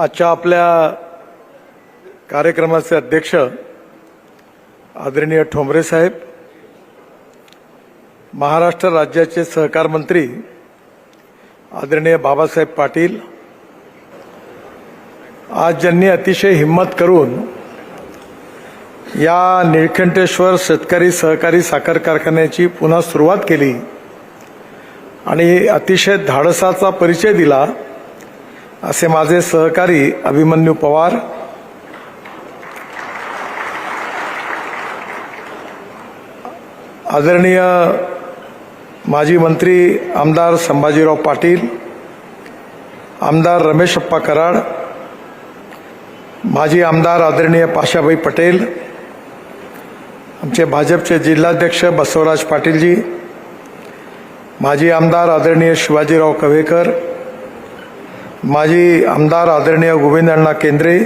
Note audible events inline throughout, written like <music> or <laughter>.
आजच्या आपल्या कार्यक्रमाचे अध्यक्ष आदरणीय ठोंबरे साहेब महाराष्ट्र राज्याचे सहकार मंत्री आदरणीय बाबासाहेब पाटील आज ज्यांनी अतिशय हिंमत करून या निळकंठेश्वर शेतकरी सहकारी साखर कारखान्याची पुन्हा सुरुवात केली आणि अतिशय धाडसाचा परिचय दिला असे माझे सहकारी अभिमन्यू पवार. आदरणीय माजी मंत्री आमदार संभाजीराव पाटील आमदार रमेशप्पा कराड माजी आमदार आदरणीय पाशाभाई पटेल आमचे भाजपचे जिल्हाध्यक्ष बसवराज पाटीलजी माजी आमदार आदरणीय शिवाजीराव कवेकर माजी आमदार आदरणीय गोविंदअण्णा केंद्रे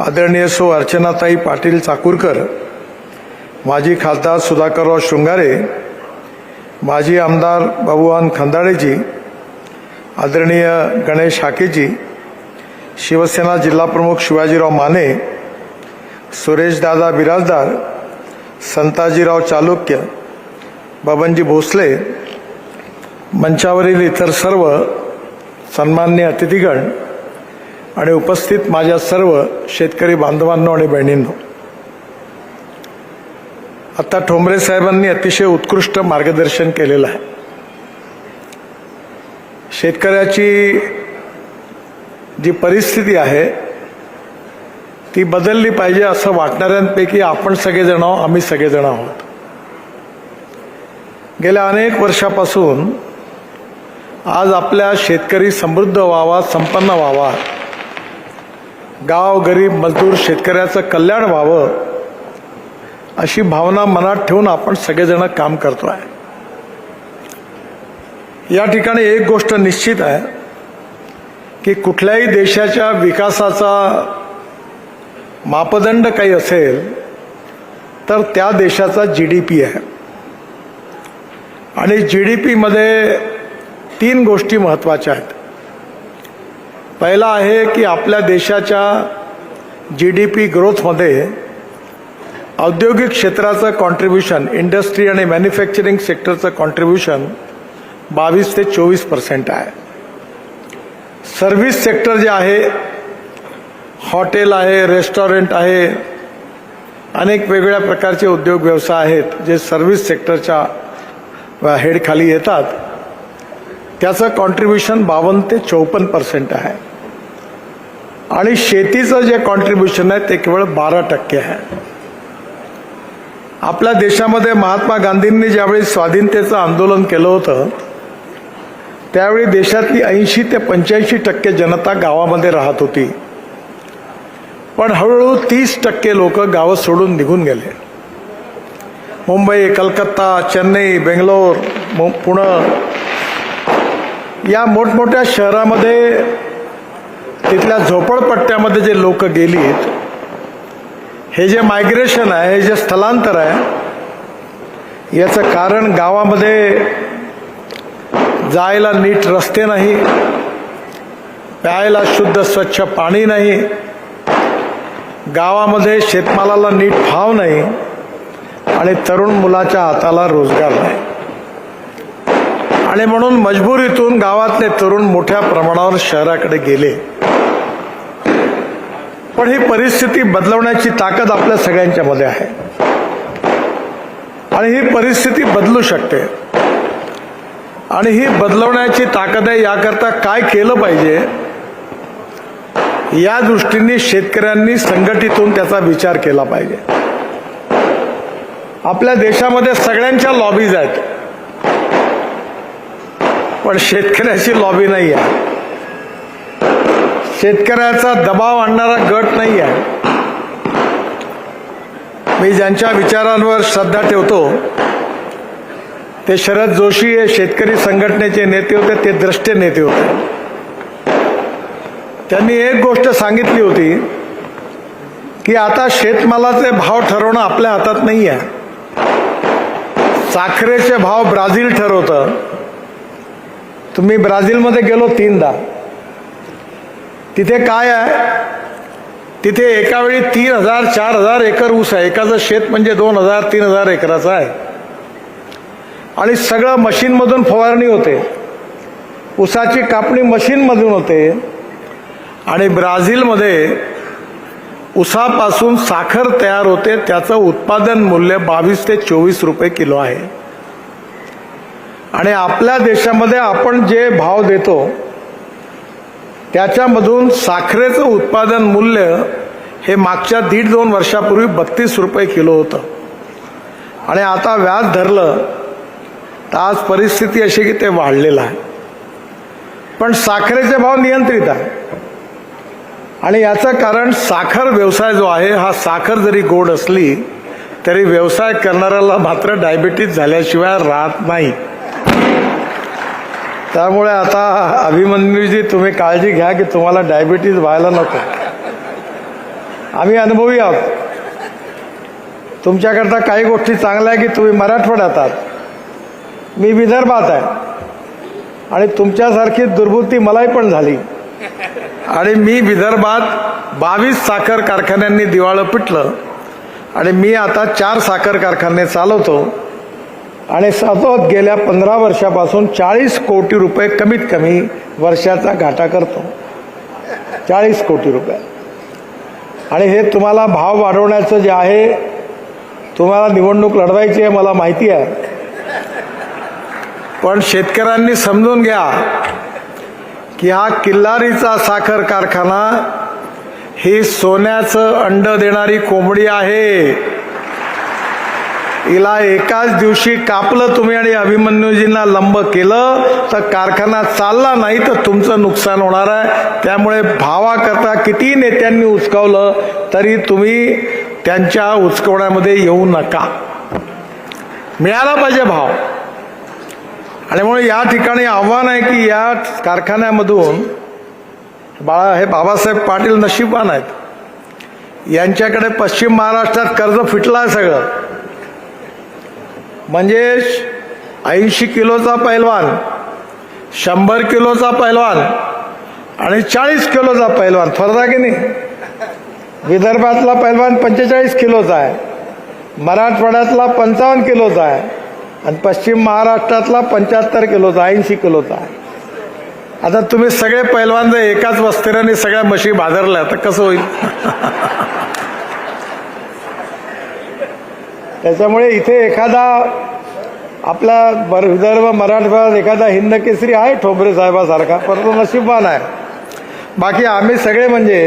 आदरणीय सो अर्चनाताई पाटील चाकूरकर माजी खासदार सुधाकरराव शृंगारे माजी आमदार बाबुवान खंदाळेजी आदरणीय गणेश हाकेजी शिवसेना जिल्हाप्रमुख शिवाजीराव माने सुरेशदादा बिराजदार संताजीराव चालुक्य बबनजी भोसले मंचावरील इतर सर्व सन्मान्य अतिथीगण आणि उपस्थित माझ्या सर्व शेतकरी बांधवांनो आणि बहिणींनो. आता ठोंबरे साहेबांनी अतिशय उत्कृष्ट मार्गदर्शन केलेलं आहे. शेतकऱ्याची जी परिस्थिती आहे ती बदलली पाहिजे असं वाटणाऱ्यांपैकी आपण सगळेजण आहोत आम्ही सगळेजण आहोत. गेल्या अनेक वर्षापासून आज आपल्या शेतकरी समृद्ध व्हावा संपन्न व्हावा. गाव गरीब मजदूर शेतकऱ्याचं कल्याण व्हावं अशी भावना मनात ठेवून आपण सगळेजण काम करतोय. या ठिकाणी एक गोष्ट निश्चित आहे की कुठल्याही देशाच्या विकासाचा मापदंड काही असेल तर त्या देशाचा जी डी पी आहे. आणि जी डी पीमध्ये तीन गोष्टी महत्त्वाच्या आहेत. पहिला आहे की आपल्या देशाच्या जी डी पी ग्रोथमध्ये औद्योगिक क्षेत्राचं कॉन्ट्रीब्युशन इंडस्ट्री आणि मॅन्युफॅक्चरिंग सेक्टरचं कॉन्ट्रीब्युशन बावीस ते चोवीस पर्सेंट आहे. सर्व्हिस सेक्टर जे आहे हॉटेल आहे रेस्टॉरंट आहे अनेक वेगवेगळ्या प्रकारचे उद्योग व्यवसाय आहेत जे सर्व्हिस सेक्टरच्या हेडखाली येतात. त्याचं कॉन्ट्रीब्युशन बावन्न ते चौपन्न पर्सेंट आहे. आणि शेतीचं जे कॉन्ट्रीब्युशन आहे ते केवळ बारा टक्के आहे. आपल्या देशामध्ये महात्मा गांधींनी ज्यावेळी स्वाधीनतेचं आंदोलन केलं होतं त्यावेळी देशातली ऐंशी ते पंच्याऐंशी टक्के जनता गावामध्ये राहत होती. पण हळूहळू तीस टक्के लोक गावं सोडून निघून गेले. मुंबई कलकत्ता चेन्नई बेंगलोर पुणे या मोठमोठ्या शहरामध्ये तिथल्या झोपडपट्ट्यामध्ये जे लोक गेली आहेत हे जे मायग्रेशन आहे हे जे स्थलांतर आहे याचं कारण गावामध्ये जायला नीट रस्ते नाही प्यायला शुद्ध स्वच्छ पाणी नाही गावामध्ये शेतमालाला नीट भाव नाही आणि तरुण मुलाच्या हाताला रोजगार नाही. आणि म्हणून मजबुरीतून गावातले तरुण मोठ्या प्रमाणावर शहराकडे गेले. पण ही परिस्थिती बदलवण्याची ताकद आपल्या सगळ्यांच्या मध्ये आहे. आणि ही परिस्थिती बदलू शकते. आणि ही बदलवण्याची ताकद आहे याकरता काय केलं पाहिजे? या दृष्टीने शेतकऱ्यांनी संघटितून त्याचा विचार केला पाहिजे. आपल्या देशामध्ये सगळ्यांच्या लॉबीज आहेत. पण शेतकऱ्याची लॉबी नाही आहे शेतकऱ्याचा दबाव आणणारा गट नाही आहे मी ज्यांच्या विचारांवर श्रद्धा ठेवतो ते शरद जोशी हे शेतकरी संघटनेचे नेते होते ते द्रष्टे नेते होते. त्यांनी एक गोष्ट सांगितली होती की आता शेतमालाचे भाव ठरवणं आपल्या हातात नाही आहे साखरेचे भाव ब्राझील ठरवतं. तुम्ही ब्राझीलमध्ये गेलो तीनदा. तिथे काय आहे? तिथे एका वेळी तीन हजार चार हजार एकर ऊस आहे. एकाचं शेत म्हणजे दोन हजार तीन हजार एकराचं आहे. आणि सगळं मशीनमधून फवारणी होते. ऊसाची कापणी मशीनमधून होते. आणि ब्राझीलमध्ये ऊसापासून साखर तयार होते. त्याचं उत्पादन मूल्य बावीस ते चोवीस रुपये किलो आहे. आणि आपल्या देशामध्ये आपण जे भाव देतो त्याच्यामधून साखरेचं उत्पादन मूल्य हे मागच्या दीड दोन वर्षापूर्वी बत्तीस रुपये किलो होतं. आणि आता व्याज धरलं तर आज परिस्थिती अशी की ते वाढलेलं आहे. पण साखरेचे भाव नियंत्रित आहे. आणि याचं कारण साखर व्यवसाय जो आहे हा साखर जरी गोड असली तरी व्यवसाय करणाऱ्याला मात्र डायबिटीज झाल्याशिवाय राहत नाही. त्यामुळे आता अभिमन्यूजी तुम्ही काळजी घ्या की तुम्हाला डायबिटीज व्हायला नको. आम्ही अनुभवी आहोत. तुमच्याकरता काही गोष्टी चांगल्या आहे की तुम्ही मराठवाड्यात आहात. मी विदर्भात आहे. आणि तुमच्यासारखी दुर्बुद्धी मलाही पण झाली. आणि मी विदर्भात बावीस साखर कारखान्यांनी दिवाळं पिटलं. आणि मी आता चार साखर कारखाने चालवतो. आणि सतत गेल्या पंधरा वर्षापासून चाळीस कोटी रुपये कमीत कमी वर्षाचा घाटा करतो. चाळीस कोटी रुपये. आणि हे तुम्हाला भाव वाढवण्याचं जे आहे तुम्हाला निवडणूक लढवायची आहे मला माहिती आहे. पण शेतकऱ्यांनी समजून घ्या की हा किल्लारीचा साखर कारखाना ही सोन्याचं अंड देणारी कोंबडी आहे. हिला एकाच दिवशी कापलं तुम्ही आणि अभिमन्यूजींना लंब केलं तर कारखाना चालला नाही तर तुमचं नुकसान होणार आहे. त्यामुळे भावाकरता किती नेत्यांनी उचकावलं तरी तुम्ही त्यांच्या उचकवण्यामध्ये येऊ नका. मिळाला पाहिजे भाव. आणि म्हणून या ठिकाणी आव्हान आहे की या कारखान्यामधून बाळा हे बाबासाहेब पाटील नशीबवान आहेत. यांच्याकडे पश्चिम महाराष्ट्रात कर्ज फिटलं आहे सगळं. म्हणजे ऐंशी किलोचा पैलवान शंभर किलोचा पैलवान आणि चाळीस किलोचा पैलवान. फरक आहे की नाही? विदर्भातला पैलवान पंचेचाळीस किलोचा आहे. मराठवाड्यातला पंचावन्न किलोचा आहे. आणि पश्चिम महाराष्ट्रातला पंच्याहत्तर किलोचा ऐंशी किलोचा आहे. आता तुम्ही सगळे पैलवान जर एकाच वस्तीराने सगळ्या म्हशी भादरल्या तर कसं होईल? <laughs> त्याच्यामुळे इथे एखादा आपला बर विदर्भ मराठवाड्यात एखादा हिंद केसरी आहे ठोबरे साहेबासारखा परंतु नशीबवान आहे. बाकी आम्ही सगळे म्हणजे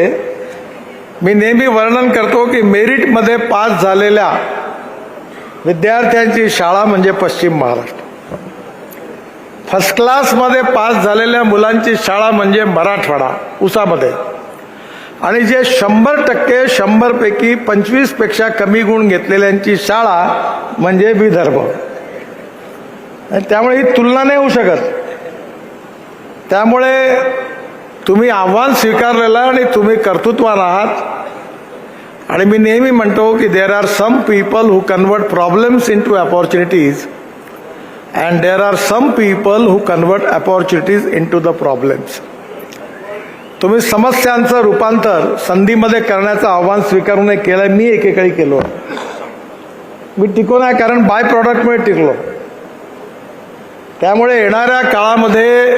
मी नेहमी वर्णन करतो की मेरिटमध्ये पास झालेल्या विद्यार्थ्यांची शाळा म्हणजे पश्चिम महाराष्ट्र. फर्स्ट क्लासमध्ये पास झालेल्या मुलांची शाळा म्हणजे मराठवाडा उसामध्ये. आणि जे शंभर टक्के शंभरपैकी पंचवीसपेक्षा कमी गुण घेतलेल्यांची शाळा म्हणजे विदर्भ. आणि त्यामुळे ही तुलना नाही होऊ शकत. त्यामुळे तुम्ही आव्हान स्वीकारलेलं आणि तुम्ही कर्तृत्वान आहात. आणि मी नेहमी म्हणतो की there are some people who convert problems into opportunities and there are some people who convert opportunities into the problems तुम्ही समस्यांचं रूपांतर संधीमध्ये करण्याचं आव्हान स्वीकारून केलं मी एकेकाळी केलो. मी टिको नाही कारण बाय प्रॉडक्टमुळे टिकलो. त्यामुळे येणाऱ्या काळामध्ये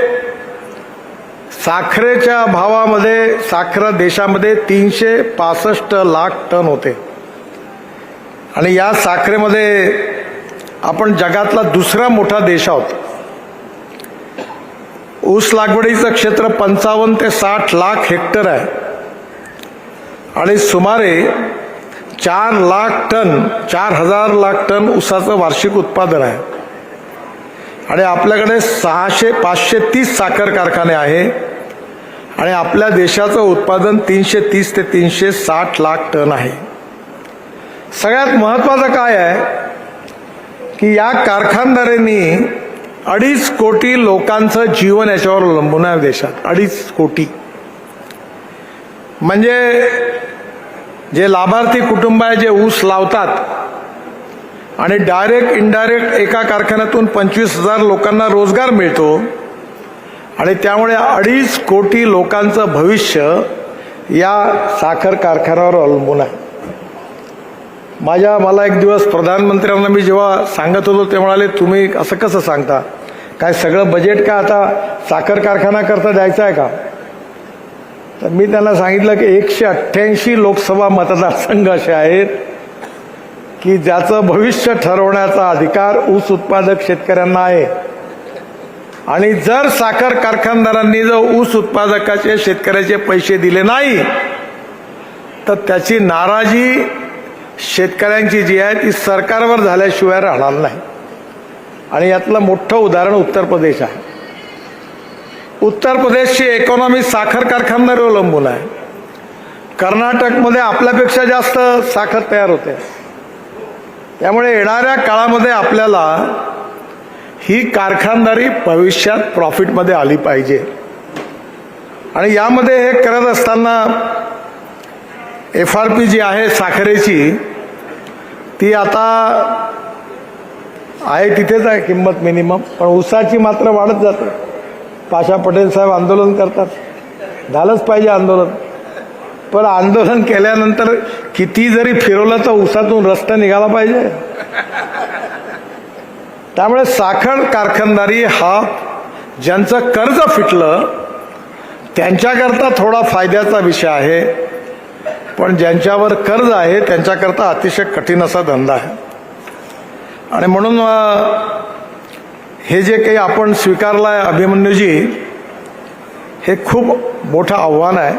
साखरेच्या भावामध्ये साखर देशामध्ये तीनशे पासष्ट लाख टन होते. आणि या साखरेमध्ये आपण जगातला दुसरा मोठा देश आहोत. ऊस लागवडीचं क्षेत्र पंचावन्न ते साठ लाख हेक्टर आहे. आणि सुमारे चार लाख टन चार हजार लाख टन ऊसाचं वार्षिक उत्पादन आहे. आणि आपल्याकडे सहाशे पाचशे तीस साखर कारखाने आहे. आणि आपल्या देशाचं उत्पादन तीनशे तीस ते तीनशे साठ लाख टन आहे. सगळ्यात महत्त्वाचं काय आहे? की या कारखानदारांनी अडीच कोटी लोकांचं जीवन याच्यावर अवलंबून आहे देशात. अडीच कोटी. म्हणजे जे लाभार्थी कुटुंब आहे जे ऊस लावतात आणि डायरेक्ट इनडायरेक्ट एका कारखान्यातून पंचवीस हजार लोकांना रोजगार मिळतो आणि त्यामुळे अडीच कोटी लोकांचं भविष्य या साखर कारखान्यावर अवलंबून आहे. माझ्या मला एक दिवस प्रधानमंत्र्यांना मी जेव्हा सांगत होतो ते म्हणाले तुम्ही असं कसं सांगता? काय सगळं बजेट का आता साखर कारखाना करता द्यायचं आहे का? तर मी त्यांना सांगितलं की एकशे अठ्ठ्याऐंशी लोकसभा मतदारसंघ असे आहेत की ज्याचं भविष्य ठरवण्याचा अधिकार ऊस उत्पादक शेतकऱ्यांना आहे. आणि जर साखर कारखानदारांनी जर ऊस उत्पादकाचे शेतकऱ्याचे पैसे दिले नाही तर त्याची नाराजी शेतकऱ्यांची जी आहे ती सरकारवर झाल्याशिवाय राहणार नाही. आणि यातलं मोठं उदाहरण उत्तर प्रदेश आहे. उत्तर प्रदेशची इकॉनॉमी साखर कारखान्यावर अवलंबून आहे. कर्नाटकमध्ये आपल्यापेक्षा जास्त साखर तयार होते. त्यामुळे येणाऱ्या काळामध्ये आपल्याला ही कारखानदारी भविष्यात प्रॉफिटमध्ये आली पाहिजे. आणि यामध्ये हे करत असताना एफ आर पी जी आहे साखरेची ती आता आहे तिथेच आहे किंमत मिनिमम पण उसाची मात्र वाढत जाते. पाशा पटेल साहेब आंदोलन करतात. झालंच पाहिजे आंदोलन. पण आंदोलन केल्यानंतर किती जरी फिरवलं तर उसातून रस्ता निघाला पाहिजे. त्यामुळे साखर कारखानदारी हा ज्यांचं कर्ज फिटलं त्यांच्याकरता थोडा फायद्याचा विषय आहे. पण ज्यांच्यावर कर्ज आहे त्यांच्याकरता अतिशय कठीण असा धंदा आहे. आणि म्हणून हे जे काही आपण स्वीकारलं आहे अभिमन्यूजी हे खूप मोठं आव्हान आहे.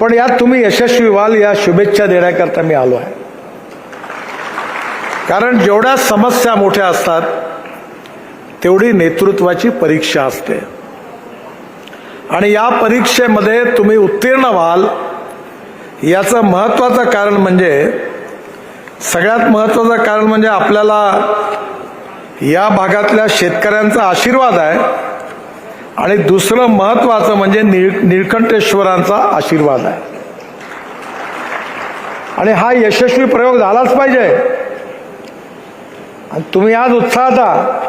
पण यात तुम्ही यशस्वी व्हाल या शुभेच्छा देण्याकरता मी आलो आहे. कारण जेवढ्या समस्या मोठ्या असतात तेवढी नेतृत्वाची परीक्षा असते. आणि या परीक्षेमध्ये तुम्ही उत्तीर्ण व्हाल याचं महत्त्वाचं कारण म्हणजे सगळ्यात महत्त्वाचं कारण म्हणजे आपल्याला या भागातल्या शेतकऱ्यांचा आशीर्वाद आहे आणि दुसरं महत्त्वाचं म्हणजे निळ निळकंठेश्वरांचा आशीर्वाद आहे. आणि हा यशस्वी प्रयोग झालाच पाहिजे. आणि तुम्ही आज उत्साहात आहात.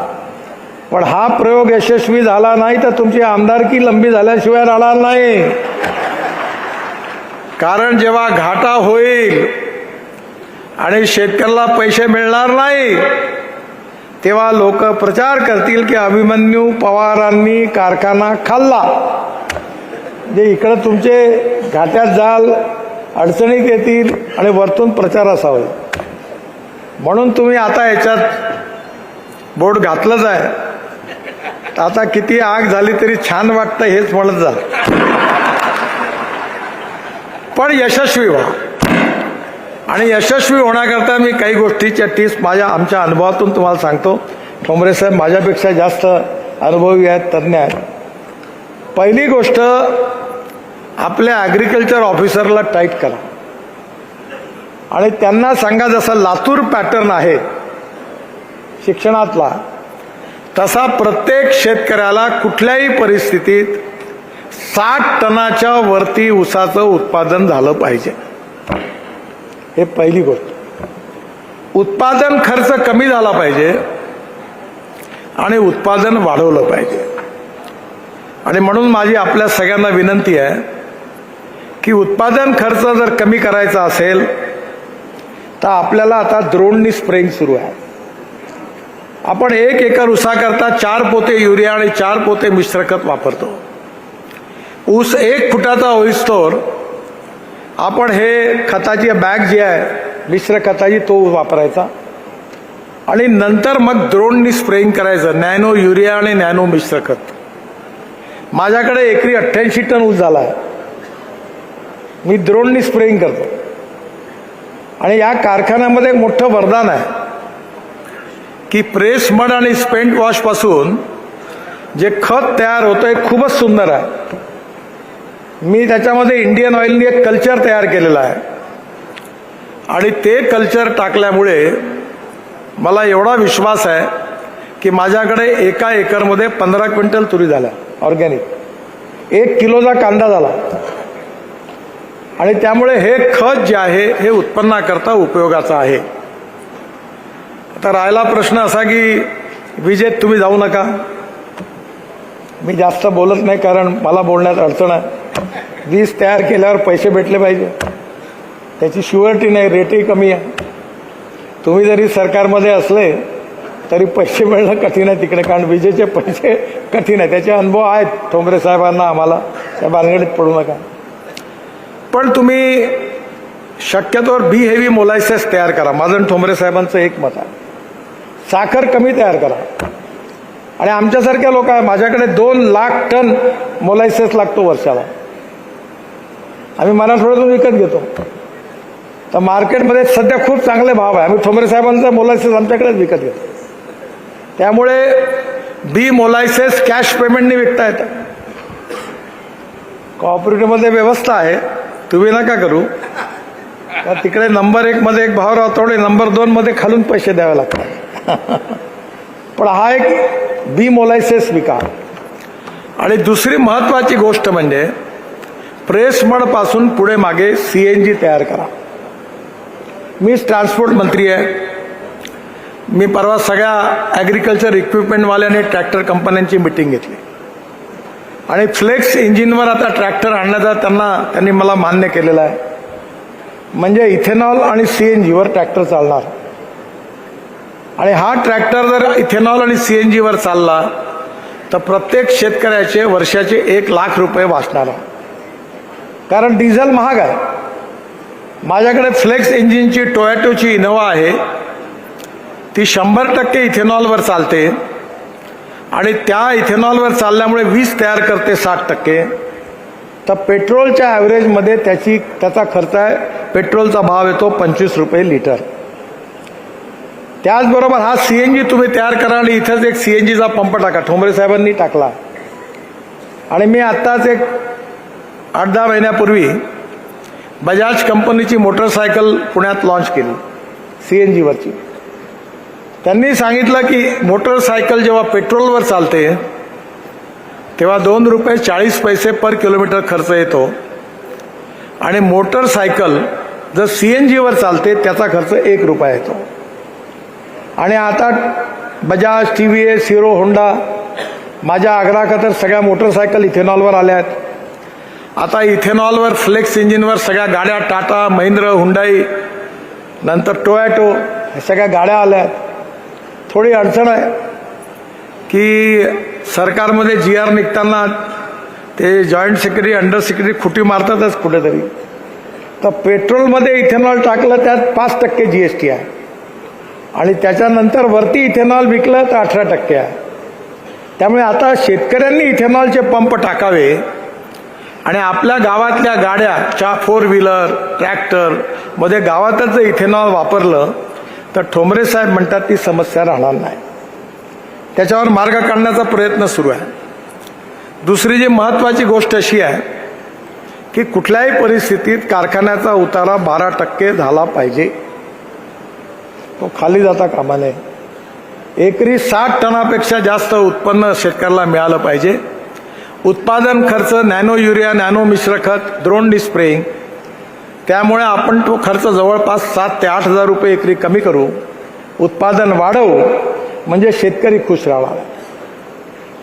पण हा प्रयोग यशस्वी झाला नाही तर तुमची आमदारकी लंबी झाल्याशिवाय राहणार नाही. कारण जेव्हा घाटा होईल आणि शेतकऱ्याला पैसे मिळणार नाही तेव्हा लोक प्रचार करतील की अभिमन्यू पवारांनी कारखाना खाल्ला. जे इकडं तुमचे घाट्यात जाल अडचणीत येतील आणि वरतून प्रचार असा होईल म्हणून तुम्ही आता याच्यात बोट घातलंच आहे. तर आता किती आग झाली तरी छान वाटतं हेच म्हणत जा. पण यशस्वी व्हा. आणि यशस्वी होण्याकरता मी काही गोष्टीच्या टीस माझ्या आमच्या अनुभवातून तुम्हाला सांगतो. ठोंबरे साहेब माझ्यापेक्षा जास्त अनुभवी आहेत तज्ज्ञ आहेत. पहिली गोष्ट आपल्या ॲग्रिकल्चर ऑफिसरला टाईट करा. आणि त्यांना सांगा जसा लातूर पॅटर्न आहे शिक्षणातला तसा प्रत्येक शेतकऱ्याला कुठल्याही परिस्थितीत साठ टनाच्या वरती ऊसाचं उत्पादन झालं पाहिजे. हे पहिली गोष्ट. उत्पादन खर्च कमी झाला पाहिजे आणि उत्पादन वाढवलं पाहिजे. आणि म्हणून माझी आपल्या सगळ्यांना विनंती आहे की उत्पादन खर्च जर कमी करायचा असेल तर आपल्याला आता द्रोणनी स्प्रेंग सुरू आहे. आपण एक एकर ऊसाकरता चार पोते युरिया आणि चार पोते मिश्र खत वापरतो. ऊस एक फुटाचा होईस्तोवर आपण हे खताची बॅग जी आहे मिश्र खताची तो वापरायचा. आणि नंतर मग द्रोणनी स्प्रेइंग करायचं नॅनो युरिया आणि नॅनो मिश्र खत. माझ्याकडे एकरी अठ्ठ्याऐंशी टन ऊस झाला आहे. मी द्रोणनी स्प्रेइंग करतो. आणि या कारखान्यामध्ये एक मोठं वरदान आहे की प्रेस मड आणि स्पेंट वॉशपासून जे खत तयार होतं हे खूपच सुंदर आहे. मी त्याच्यामध्ये इंडियन ऑइलनी एक कल्चर तयार केलेलं आहे. आणि ते कल्चर टाकल्यामुळे मला एवढा विश्वास आहे की माझ्याकडे एका एकरमध्ये पंधरा क्विंटल तुरी झाल्या ऑर्गॅनिक एक किलोचा कांदा झाला. आणि त्यामुळे हे खत जे आहे हे उत्पन्नाकरता उपयोगाचं आहे. आता राहिला प्रश्न असा की विजेत तुम्ही जाऊ नका. मी जास्त बोलत नाही कारण मला बोलण्यात अडचण आहे. वीज तयार केल्यावर पैसे भेटले पाहिजे. त्याची शुअरिटी नाही रेटही कमी आहे. तुम्ही जरी सरकारमध्ये असले तरी पैसे मिळणं कठीण आहे तिकडे कारण विजेचे पैसे कठीण आहे. त्याचे अनुभव आहेत ठोंबरे साहेबांना आम्हाला. त्या भानगडीत पडू नका. पण तुम्ही शक्यतोवर बी हेवी मोलायसेस तयार करा. माझं ठोंबरे साहेबांचं एक मत आहे. साखर कमी तयार करा. आणि आमच्यासारख्या लोक आहे माझ्याकडे दोन लाख टन मोलायसेस लागतो वर्षाला. आम्ही मराठवाड्यातून विकत घेतो. तर मार्केटमध्ये सध्या खूप चांगले भाव आहे. आम्ही ठोंबरे साहेबांचा मोलायसेस आमच्याकडेच विकत घेतो. त्यामुळे बी मोलायसेस कॅश पेमेंटने विकता येतं. कॉपरेटिव्हमध्ये व्यवस्था आहे. तुम्ही नका करू. तर तिकडे नंबर एकमध्ये एक भाव राहतो आणि नंबर दोनमध्ये खालून पैसे द्यावे लागतात. पण हा एक बी मोलायसेस विका. आणि दुसरी महत्वाची गोष्ट म्हणजे प्रेसमडपासून पुढे मागे सी एन जी तयार करा. मीच ट्रान्सपोर्ट मंत्री आहे. मी परवा सगळ्या ॲग्रिकल्चर इक्विपमेंटवाल्याने ट्रॅक्टर कंपन्यांची मिटिंग घेतली. आणि फ्लेक्स इंजिनवर आता ट्रॅक्टर आणण्याचा त्यांना त्यांनी मला मान्य केलेलं आहे. म्हणजे इथेनॉल आणि सी एन जीवर ट्रॅक्टर चालणार. आणि हा ट्रॅक्टर जर इथेनॉल आणि सी एन जीवर चालला तर प्रत्येक शेतकऱ्याचे वर्षाचे एक लाख रुपये वाचणार आहे. कारण डिझेल महाग आहे. माझ्याकडे फ्लेक्स इंजिनची टोयॅटोची इनोवा आहे. ती शंभर टक्के इथेनॉलवर चालते. आणि त्या इथेनॉलवर चालल्यामुळे वीज तयार करते साठ टक्के. तर पेट्रोलच्या ॲव्हरेजमध्ये त्याची त्याचा खर्च आहे. पेट्रोलचा भाव येतो पंचवीस रुपये लिटर. त्याचबरोबर हा सी एन जी तुम्ही तयार करा आणि इथंच एक सी एन जीचा पंप टाका. ठोंबरे साहेबांनी टाकला. आणि मी आत्ताच एक आठ दहा महिन्यापूर्वी बजाज कंपनीची मोटरसायकल पुण्यात लॉन्च केली सी एन जीवरची त्यांनी सांगितलं की मोटरसायकल जेव्हा पेट्रोलवर चालते तेव्हा दोन रुपये चाळीस पैसे पर किलोमीटर खर्च येतो. आणि मोटरसायकल जर सी एन जीवर चालते त्याचा खर्च एक रुपया येतो. आणि आता Bajaj T V S Hero Honda माझ्या आग्रहाखातर सगळ्या मोटरसायकल इथेनॉलवर आल्या आहेत. आता इथेनॉलवर फ्लेक्स इंजिनवर सगळ्या गाड्या टाटा महिंद्र हुंडाई नंतर टोयॅटो ह्या सगळ्या गाड्या आल्या आहेत थोडी अडचण आहे की सरकारमध्ये जी आर निघताना ते जॉईंट सेक्रेटरी अंडर सेक्रेटरी खुटी मारतातच कुठेतरी. तर पेट्रोलमध्ये इथेनॉल टाकलं त्यात पाच टक्के जी एस टी आहे. आणि त्याच्यानंतर वरती इथेनॉल विकलं तर अठरा टक्के आहे. त्यामुळे आता शेतकऱ्यांनी इथेनॉलचे पंप टाकावे. आणि आपल्या गावातल्या गाड्या चा फोर व्हीलर ट्रॅक्टरमध्ये गावातच जर इथेनॉल वापरलं तर ठोंबरे साहेब म्हणतात ती समस्या राहणार नाही. त्याच्यावर मार्ग काढण्याचा प्रयत्न सुरू आहे. दुसरी जी महत्वाची गोष्ट अशी आहे की कुठल्याही परिस्थितीत कारखान्याचा उतारा बारा टक्के झाला पाहिजे. तो खाली जाता कामा नये. एकरी साठ टनापेक्षा जास्त उत्पन्न शेतकऱ्याला मिळालं पाहिजे. उत्पादन खर्च नॅनो युरिया नॅनो मिश्र खत द्रोण डिस्प्रेइंग त्यामुळे आपण तो खर्च जवळपास सात ते आठ हजार रुपये एकरी कमी करू. उत्पादन वाढवू म्हणजे शेतकरी खुश राहावा.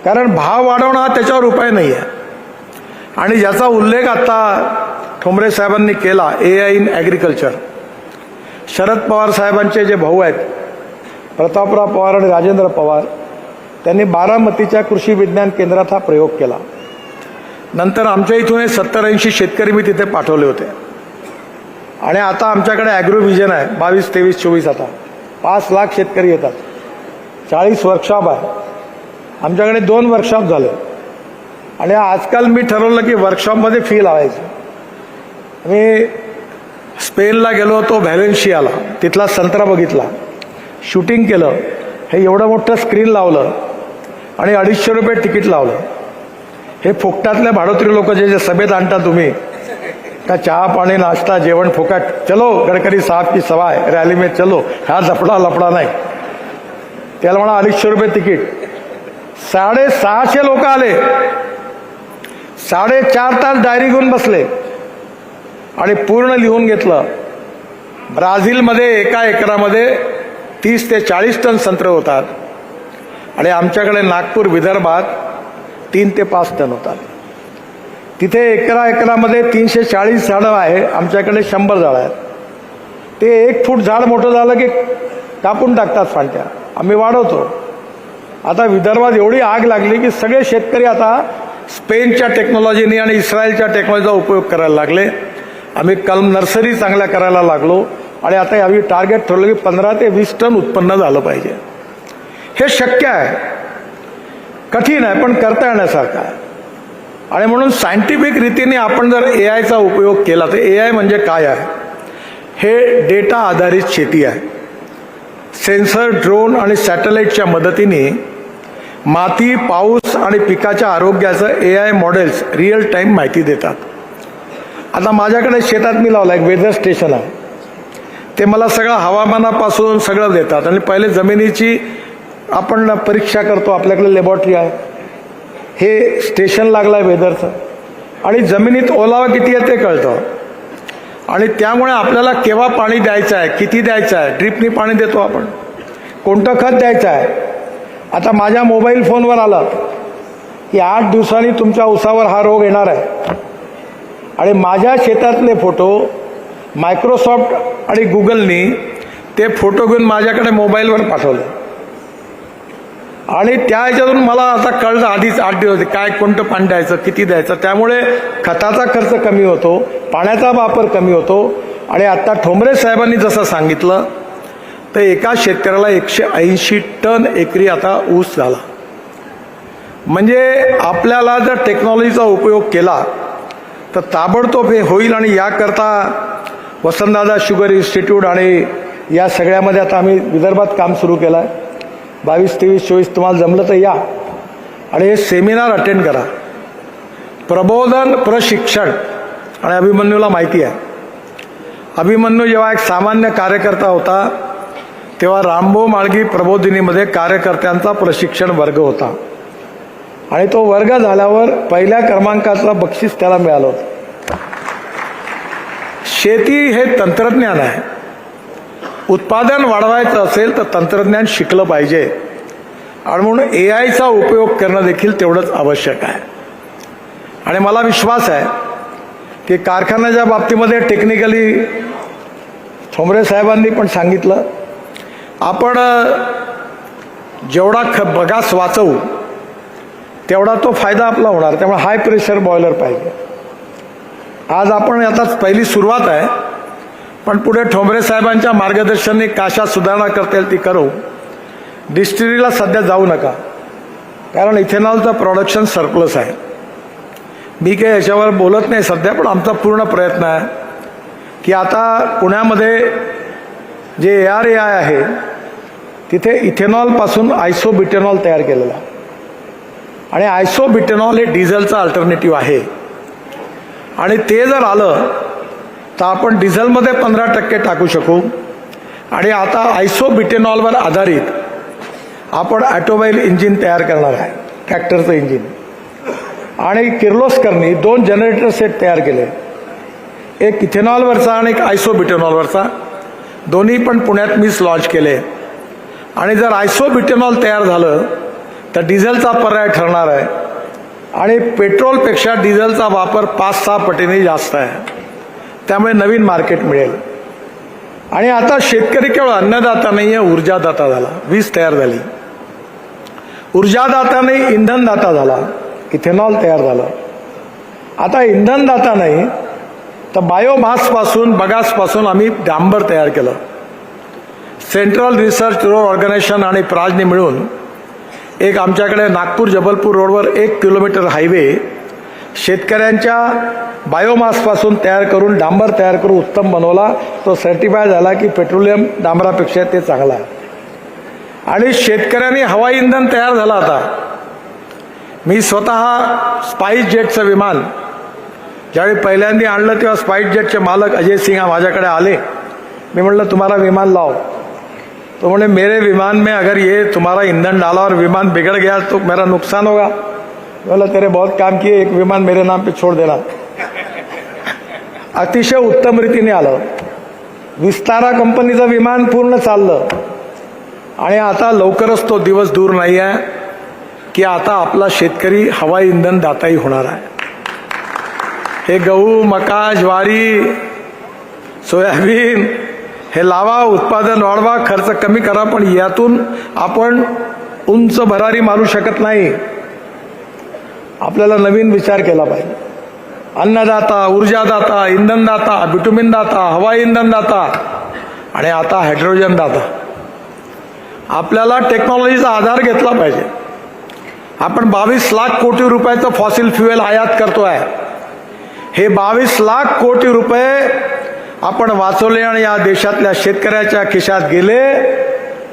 कारण भाव वाढवणं हा त्याच्यावर उपाय नाही आहे आणि ज्याचा उल्लेख आता ठोंबरे साहेबांनी केला A I in agriculture Sharad Pawar साहेबांचे जे भाऊ आहेत प्रतापराव पवार आणि राजेंद्र पवार त्यांनी बारामतीच्या कृषी विज्ञान केंद्रात हा प्रयोग केला. नंतर आमच्या इथून सत्तर ऐंशी शेतकरी मी तिथे पाठवले होते. आणि आता आमच्याकडे ॲग्रो विजन आहे बावीस तेवीस चोवीस आता. पाच लाख शेतकरी येतात. चाळीस वर्कशॉप आहे. आमच्याकडे दोन वर्कशॉप झाले. आणि आजकाल मी ठरवलं की वर्कशॉपमध्ये फी लावायची. मी स्पेनला गेलो होतो व्हॅलेन्शियाला. तिथला संत्रा बघितला. शूटिंग केलं. हे एवढं मोठं स्क्रीन लावलं. आणि अडीचशे रुपये तिकीट लावलं. हे फुकटातल्या भाडोत्री लोक जे जे सभेत आणता तुम्ही का चहा पाणी नाश्ता जेवण फुकट. चलो गडकरी साहब की सवाय रॅली में चलो. हा झपडा लफडा नाही. त्याला म्हणा अडीचशे रुपये तिकीट. साडेसहाशे लोक आले. साडेचार तास डायरी घेऊन बसले. आणि पूर्ण लिहून घेतलं. ब्राझीलमध्ये एका एकरामध्ये तीस ते चाळीस टन संत्र होतात. आणि आमच्याकडे नागपूर विदर्भात तीन ते पाच टन होतात. तिथे एकरा एकरामध्ये तीनशे चाळीस झाडं आहे आमच्याकडे शंभर झाडं आहेत. ते एक फूट झाड मोठं झालं की कापून टाकतात फांट्या. आम्ही वाढवतो. आता विदर्भात एवढी आग लागली की सगळे शेतकरी आता स्पेनच्या टेक्नॉलॉजीने आणि इस्रायलच्या टेक्नॉलॉजीचा उपयोग करायला लागले. आम्ही कलम नर्सरी चांगल्या करायला लागलो आणि आता आम्ही टार्गेट ठरवलं की पंधरा ते वीस टन उत्पन्न झालं पाहिजे. हे शक्य आहे. कठीण आहे पण करता येण्यासारखं आहे. आणि म्हणून सायंटिफिक रीतीने आपण जर ए आयचा उपयोग केला तर ए आय म्हणजे काय आहे? हे डेटा आधारित शेती आहे. सेन्सर ड्रोन आणि सॅटेलाईटच्या मदतीने माती पाऊस आणि पिकाच्या आरोग्याचं A I models real time माहिती देतात. आता माझ्याकडे शेतात मी लावला एक वेदर स्टेशन आहे. ते मला सगळं हवामानापासून सगळं देतात आणि पहिले जमिनीची आपण परीक्षा करतो आपल्याकडे लॅबॉरेटरी आहे. हे स्टेशन लागलं आहे वेदरचं. आणि जमिनीत ओलावा किती आहे ते कळतं. आणि त्यामुळे आपल्याला केव्हा पाणी द्यायचं आहे किती द्यायचं आहे ड्रिपनी पाणी देतो आपण. कोणतं खत द्यायचं आहे? आता माझ्या मोबाईल फोनवर आलं की आठ दिवसांनी तुमच्या उसावर हा रोग येणार आहे. आणि माझ्या शेतातले फोटो मायक्रोसॉफ्ट आणि गुगलनी ते फोटो घेऊन माझ्याकडे मोबाईलवर पाठवले. आणि त्या ह्याच्यातून मला आता कळलं आधीच आठ दिवस काय कोणतं पाणी द्यायचं किती द्यायचं. त्यामुळे खताचा खर्च कमी होतो पाण्याचा वापर कमी होतो. आणि आता ठोंबरे साहेबांनी जसं सांगितलं तर एका शेतकऱ्याला एकशे ऐंशी टन एकरी आता ऊस झाला. म्हणजे आपल्याला जर टेक्नॉलॉजीचा उपयोग केला तर ताबडतोब हे होईल आणि याकरता वसंतदादा शुगर इन्स्टिट्यूट आणि या सगळ्यामध्ये आता आम्ही विदर्भात काम सुरू केलं आहे बावीस तेवीस चोवीस तुम्हाला जमलं तर या. आणि हे सेमिनार अटेंड करा. प्रबोधन प्रशिक्षण आणि अभिमन्यूला माहिती आहे. अभिमन्यू जेव्हा एक सामान्य कार्यकर्ता होता तेव्हा रामभाऊ माळगी प्रबोधिनीमध्ये कार्यकर्त्यांचा प्रशिक्षण वर्ग होता. आणि तो वर्ग झाल्यावर पहिल्या क्रमांकाचं बक्षीस त्याला मिळालं होतं. शेती हे तंत्रज्ञान आहे. उत्पादन वाढवायचं असेल तर तंत्रज्ञान शिकलं पाहिजे. आणि म्हणून ए आयचा उपयोग करणं देखील तेवढंच आवश्यक आहे. आणि मला विश्वास आहे की कारखान्याच्या बाबतीमध्ये टेक्निकली ठोंबरे साहेबांनी पण सांगितलं आपण जेवढा ख बगास वाचवू तेवढा तो फायदा आपला होणार. त्यामुळे हाय प्रेशर बॉयलर पाहिजे. आज आपण आता पहिली सुरुवात आहे. पण पुढे ठोंबरे साहेबांच्या मार्गदर्शनाने काशा सुधारणा करता येईल ती करू. डिस्टिलरीला सध्या जाऊ नका. कारण इथेनॉलचं प्रोडक्शन सरप्लस आहे. मी काही याच्यावर बोलत नाही सध्या पण आमचा पूर्ण प्रयत्न आहे की आता पुण्यामध्ये जे ए आर ए आय आहे तिथे इथेनॉलपासून आयसोबिटेनॉल तयार केलेला आणि आयसोबिटेनॉल हे डिझेलचं अल्टरनेटिव्ह आहे. आणि ते जर आलं तर आपण डिझेलमध्ये पंधरा टक्के टाकू शकू. आणि आता आयसोबिटेनॉलवर आधारित आपण ॲटोमोबाईल इंजिन तयार करणार आहे ट्रॅक्टरचं इंजिन. आणि किर्लोस्करनी दोन जनरेटर सेट तयार केले. एक इथेनॉलवरचा आणि एक आयसोबिटेनॉलवरचा. दोन्ही पण पुण्यात मीच लॉन्च केले. आणि जर आयसोबिटेनॉल तयार झालं तर डिझेलचा पर्याय ठरणार आहे. आणि पेट्रोलपेक्षा डिझेलचा वापर पाच सहा पटीने जास्त आहे. त्यामुळे नवीन मार्केट मिळेल. आणि आता शेतकरी केवळ अन्नदाता नाही आहे ऊर्जादाता झाला. वीज तयार झाली. ऊर्जादाता नाही इंधनदाता झाला. इथेनॉल तयार झालं. आता इंधनदाता नाही तर बायोमासपासून बगासपासून आम्ही डांबर तयार केलं. सेंट्रल रिसर्च रोड ऑर्गनायझेशन आणि प्राजने मिळून एक आमच्याकडे नागपूर जबलपूर रोडवर एक किलोमीटर हायवे शेतकऱ्यांच्या बायोमासपासून तयार करून डांबर तयार करून उत्तम बनवला. तो सर्टिफाय झाला की पेट्रोलियम डांबरापेक्षा ते चांगला आहे. आणि शेतकऱ्यांनी हवाई इंधन तयार झालं आता. मी स्वतः स्पाईस जेटचं विमान ज्यावेळी पहिल्यांदा आणलं तेव्हा स्पाईस जेटचे मालक अजय सिंग माझ्याकडे आले. मी म्हटलं तुम्हाला विमान लाव. तो म्हणे मेरे विमान में अगर ये तुम्हारा ईंधन डाला और विमान बिगड़ गया तो मेरा नुकसान होगा. बोला तेरे बहुत काम किए एक विमान मेरे नाम पे छोड़ देना. अतिशय उत्तम रीतीने आलं. विस्तारा कंपनीचं विमान पूर्ण चाललं. आणि आता लवकरच तो दिवस दूर नाही आहे की आता आपला शेतकरी हवाई इंधन दाताही होणार आहे. हे गहू मका ज्वारी सोयाबीन हे लावा उत्पादन वाढवा खर्च कमी करा पण यातून आपण उंच भरारी मारू शकत नाही. आपल्याला नवीन विचार केला पाहिजे. अन्नदाता ऊर्जादाता इंधनदाता बिटुमिनदाता हवाई इंधनदाता आणि आता हायड्रोजन दाता. आपल्याला टेक्नॉलॉजीचा आधार घेतला पाहिजे. आपण बावीस लाख कोटी रुपयाचं फॉसिल फ्युएल आयात करतोय. हे बावीस लाख कोटी रुपये आपण वाचवले आणि या देशातल्या शेतकऱ्याच्या खिशात गेले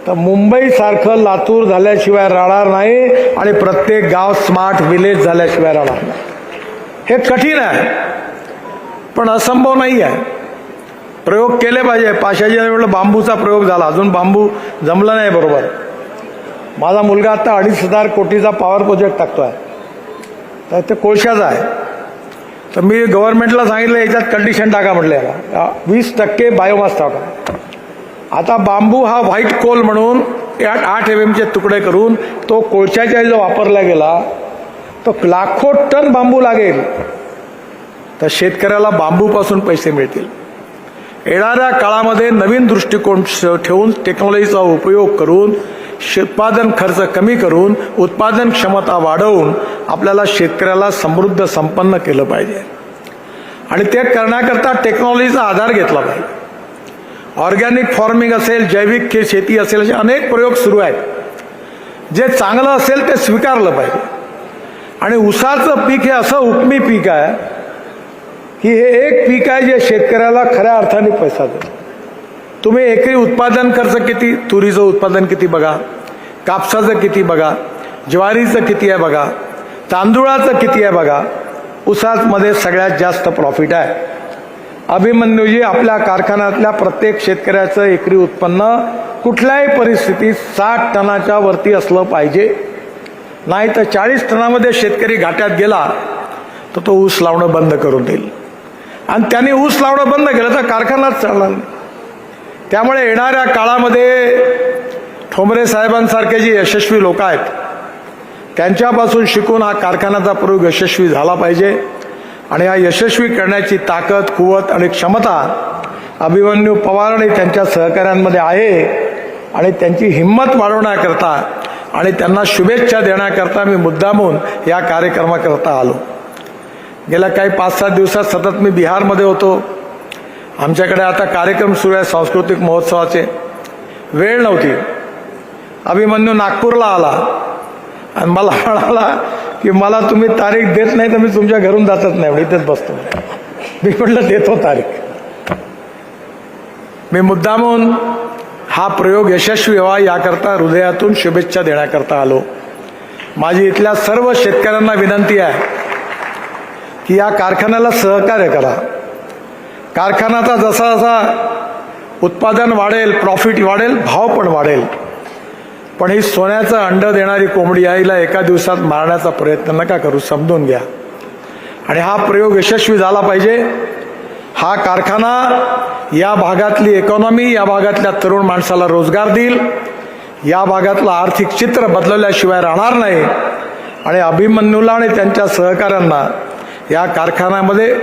तर मुंबईसारखं लातूर झाल्याशिवाय राहणार नाही आणि प्रत्येक गाव स्मार्ट विलेज झाल्याशिवाय राहणार नाही. हे कठीण आहे. पण असंभव नाही आहे प्रयोग केले पाहिजे. पाचशेच्या वेळेला बांबूचा प्रयोग झाला. अजून बांबू जमला नाही बरोबर. माझा मुलगा आता अडीच हजार कोटीचा पॉवर प्रोजेक्ट टाकतो आहे तर ते कोळशाचा आहे. तर मी गव्हर्नमेंटला सांगितलं याच्यात कंडिशन टाका म्हटलं याला. वीस टक्के बायोमास टाका. आता बांबू हा व्हाईट कोल म्हणून या आठ एम एमचे तुकडे करून तो कोळशाच्या जो वापरला गेला. तो लाखो टन बांबू लागेल. तर शेतकऱ्याला बांबूपासून पैसे मिळतील. येणाऱ्या काळामध्ये नवीन दृष्टिकोन ठेवून टेक्नॉलॉजीचा उपयोग करून उत्पादन खर्च कमी करून उत्पादन क्षमता वाढवून आपल्याला शेतकऱ्याला समृद्ध संपन्न केलं पाहिजे. आणि ते करण्याकरता टेक्नॉलॉजीचा आधार घेतला पाहिजे. ऑर्गॅनिक फार्मिंग असेल जैविक शेती असेल असे अनेक प्रयोग सुरू आहेत. जे चांगलं असेल ते स्वीकारलं पाहिजे. आणि उसाचं पीक हे असं उपमी पीक आहे की हे एक पीक आहे जे शेतकऱ्याला खऱ्या अर्थाने पैसा देतं. तुम्ही एकरी उत्पादन खर्च किती तुरीचं उत्पादन किती बघा कापसाचं किती बघा ज्वारीचं किती आहे बघा तांदूळाचं किती आहे बघा ऊसामध्ये सगळ्यात जास्त प्रॉफिट आहे. अभिमन्यूजी आपल्या कारखान्यातल्या प्रत्येक शेतकऱ्याचं एकरी उत्पन्न कुठल्याही परिस्थितीत साठ टनाच्या वरती असलं पाहिजे. नाही तर चाळीस टनामध्ये शेतकरी घाट्यात गेला तर तो ऊस लावणं बंद करून देईल. आणि त्यांनी ऊस लावणं बंद केलं तर कारखानाच चालणार नाही. त्यामुळे येणाऱ्या काळामध्ये ठोंबरे साहेबांसारखे जे यशस्वी लोक आहेत त्यांच्यापासून शिकून हा कारखान्याचा प्रयोग यशस्वी झाला पाहिजे. आणि हा यशस्वी करण्याची ताकद कुवत आणि क्षमता अभिमन्यू पवार आणि त्यांच्या सहकाऱ्यांमध्ये आहे. आणि त्यांची हिंमत वाढवण्याकरता आणि त्यांना शुभेच्छा देण्याकरता मी मुद्दामून या कार्यक्रमाकरता आलो. गेल्या काही पाच सात दिवसात सतत मी बिहारमध्ये होतो. आमच्याकडे आता कार्यक्रम सुरू आहे सांस्कृतिक महोत्सवाचे. वेळ नव्हती. अभिमन्यू नागपूरला आला. आणि मला म्हणाला की मला तुम्ही तारीख देत नाही तर मी तुमच्या घरून जातच नाही. म्हणजे इथेच बसतो. मी म्हटलं देतो तारीख. मी मुद्दामून हा प्रयोग यशस्वी व्हावा याकरता हृदयातून शुभेच्छा देण्याकरता आलो. माझी इथल्या सर्व शेतकऱ्यांना विनंती आहे की या कारखान्याला सहकार्य करा. कारखान्याचा जसा जसा उत्पादन वाढेल प्रॉफिट वाढेल भाव पण वाढेल. पण ही सोन्याचं अंड देणारी कोंबडी आईला एका दिवसात मारण्याचा प्रयत्न नका करू समजून घ्या. आणि हा प्रयोग यशस्वी झाला पाहिजे. हा कारखाना या भागातली इकॉनॉमी या भागातल्या तरुण माणसाला रोजगार देईल. या भागातलं आर्थिक चित्र बदलल्याशिवाय राहणार नाही. आणि अभिमन्यूला आणि त्यांच्या सहकाऱ्यांना या कारखान्यामध्ये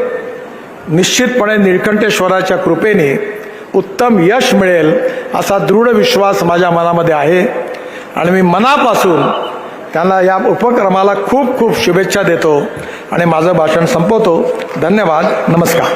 निश्चितपणे निळकंठेश्वराच्या कृपेने उत्तम यश मिळेल असा दृढ विश्वास माझ्या मनामध्ये आहे. आणि मी मनापासून त्यांना या उपक्रमाला खूप खूप शुभेच्छा देतो. आणि माझं भाषण संपवतो. धन्यवाद. नमस्कार.